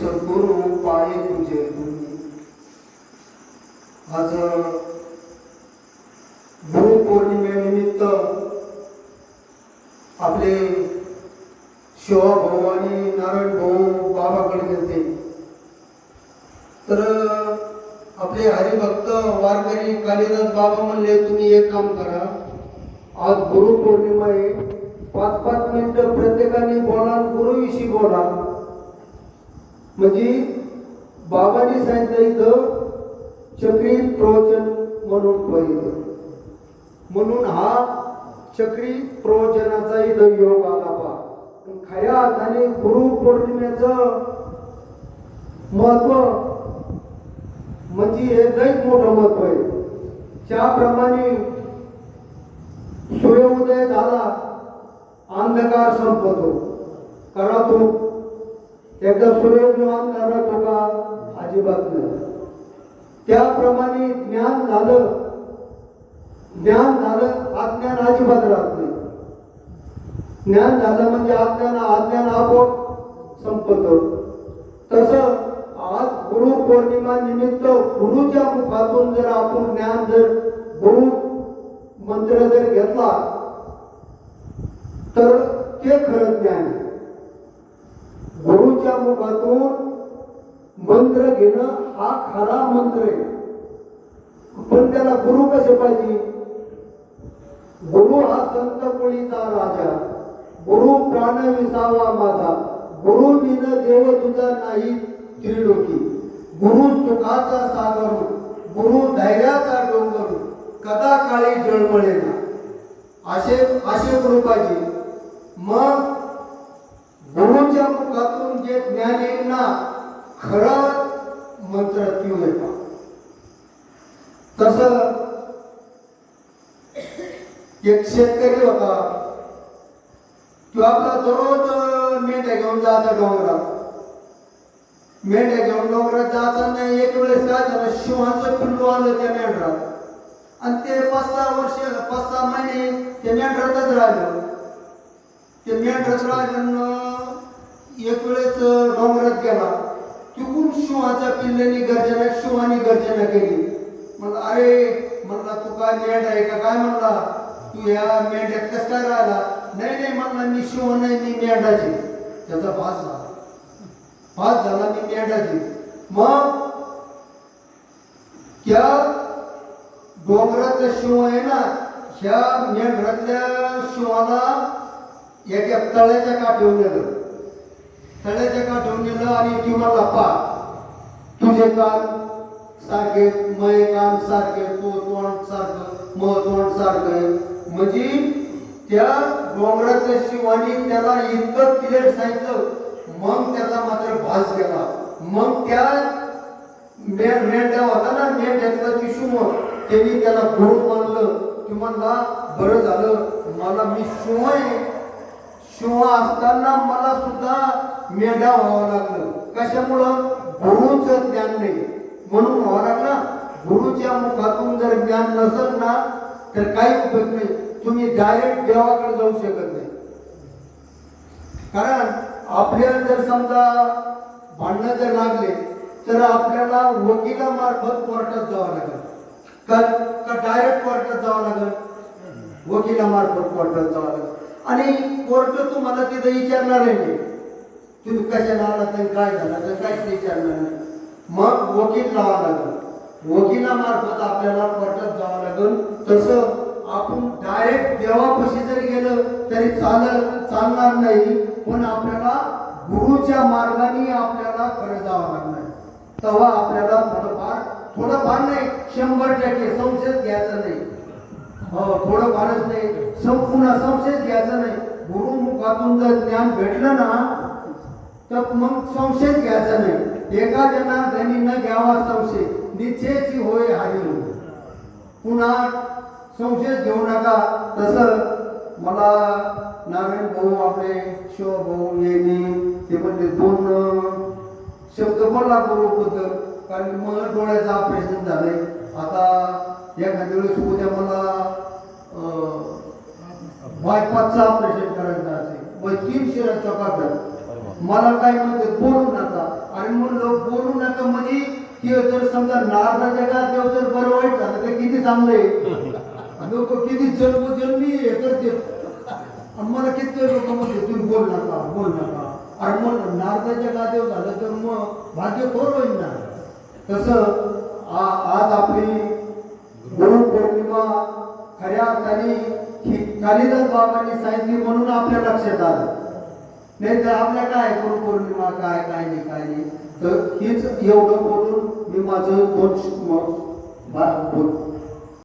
सद्गुरु पाये तुझे आज गुरु पौर्णिमेनिमित्त आपले शिवा भाऊ आणि नारायण भाऊ बाबाकडे गेलते. तर आपले हरिभक्त वारकरी कालिदास बाबा म्हणले तुम्ही एक काम करा. आज गुरु पौर्णिमा आहे. पाच पाच मिनिटं प्रत्येकाने बोला गुरुविषयी बोला. म्हणजे बाबांनी सांगितलं इथं चक्री प्रवचन म्हणून पाहिजे म्हणून हा चक्री प्रवचनाचा इथं योग आला बा. पण खऱ्या अर्थाने गुरु पौर्णिमेचं महत्त्व म्हणजे हे लईच मोठं महत्त्व आहे. त्याप्रमाणे सूर्योदय झाला अंधकार संपतो. करा त्याचा एकदा सूर्योदय अंधार का अजिबात नाही. त्याप्रमाणे ज्ञान झालं. ज्ञान झालं अज्ञान अजिबात राहत नाही. ज्ञान झालं म्हणजे अज्ञान अज्ञान आपोआप संपत. तसं आज गुरु पौर्णिमा निमित्त गुरुच्या मुखातून जर आपण ज्ञान जर गुरु मंत्र जर घेतला तर ते खरं ज्ञान आहे. गुरुच्या मुखातून मंत्र घेणं हा खरा मंत्र आहे. पण त्याला गुरु कसे पाहिजे? गुरु हा संत कोळीचा राजा. गुरु प्राण विसावा माझा. गुरु बिन देव तुझा नाही त्रिलोकी. गुरु सुखाचा सागर गुरु धैर्याचा डोंगर कदा काळी जळमळेना. असे असे गुरु पाहिजे. मग गुरुच्या मुखातून जे ज्ञान येईल ना खरं मंत्र तीव येतात तस एक शेतकरी होता तो आपला दररोज मेंढ्या घेऊन जायचा डोंगरात. मेंढ्या घेऊन डोंगरात जाताना एक वेळेस काय झालं शिवाचं पिंडू आलं त्या मेंढरात आणि ते पाच सहा वर्ष पाच सहा महिने ते मेंढरातच राहिलं. ते मेंढरात राहिल्यानं एक वेळेस डोंगरात गेला. तिकून शिवाच्या पिल्ल्याने गर्जना शिवानी गर्जना केली. म्हणला अरे म्हणला तू काय मेंढ आहे का? काय म्हणला? तू या मेंढ्यात कस काय राहिला? नाही नाही म्हणला मी शिव नाही मी मेंढाची. त्याचा भास झाला. भास झाला मी मेंढाची. मग त्या डोंगरातला शिव आहे ना ह्या मेंढरातल्या शिवाला एका तळ्याच्या काठेवर नेलं तळ्याच्या काठीवर नेलं आणि ती म्हणला पा तुझे कान सारखे मय कान सारखे तो तोंड सारखं म तोंड सारखं म्हणजे त्या डोंगरातल्या शिवानी त्याला इतकं क्लिअर सांगितलं मग त्याचा मात्र भास गेला. मग त्या मे मेंढ्या होता ना मेंढ्यातला ती शिव त्यांनी त्याला गुरु मानलं की म्हणला बरं झालं मला मी शिव आहे शिव असताना मला सुद्धा मेंढा व्हावं लागलं. कशामुळं? गुरुचं ज्ञान नाही. म्हणून व्हावं लागलं. गुरुच्या मुखातून जर ज्ञान नसेल ना तर काही उपयोग नाही. तुम्ही डायरेक्ट देवाकडे जाऊ शकत नाही. कारण आपल्याला जर समजा भांडणं जर लागले तर आपल्याला वकिलामार्फत कोर्टात जावं लागेल. का का डायरेक्ट कोर्टात जावं लागेल? वकिलामार्फत कोर्टात जावं लागेल. आणि कोर्ट तुम्हाला तिथं विचारणार आहे नाही. तुम्ही कशाला आला तर काय झाला? तर काहीच विचारणार नाही. मग वकील लावा लागेल. वकिलामार्फत आपल्याला कोर्टात जावं लागेल. तसं आपण डायरेक्ट देवापाशी जरी गेलं तरी चाल चालणार नाही. पण आपल्याला गुरुच्या मार्गाने आपल्याला खरं जावं लागणार. तेव्हा आपल्याला थोडंफार थोडंफार नाही शंभर टक्के संशय घ्यायचा नाही. हो थोडं फारच नाही. संपूर्ण संशय घ्यायचा नाही. गुरुमुखातून जर ज्ञान भेटलं ना तर मग संशय घ्यायचा नाही. एका जनार्दनी न घ्यावा संशय. निश्चयची होय हारी पुन्हा संशय घेऊ नका. तसं मला नारायण भाऊ आपले शिव भाऊ यांनी ते म्हणजे दोन शब्द बोलला गुरुबद्दल कारण मला डोळ्याचं ऑपरेशन झालंय. आता एखाद्या वेळेस उद्या मला बायपासचं ऑपरेशन करायचं असेल. मग तीन शिरा चौकात मला काय म्हणते बोलू नका. आणि म्हणजे, ते जर समजा नारदाच्या का देव जर बरं वाईट झालं तर किती चांगलं आहे? लोक किती जन्मोजन्मी हे करते आणि मला किती लोक म्हणते तुम्ही बोल नका बोल नका. आणि मग नारदाच्या गादेव झालं तर मग भाग्य थोर होईल ना. तसं आ- आज आपली गुरु पौर्णिमा खऱ्या अर्थाने कालिदास बाबांनी सांगितली म्हणून आपल्या लक्षात आलं. नाही तर आपल्या काय करून पौर्णिमा काय काय नाही काय नाही. तर हीच एवढं बोलून मी माझं दोन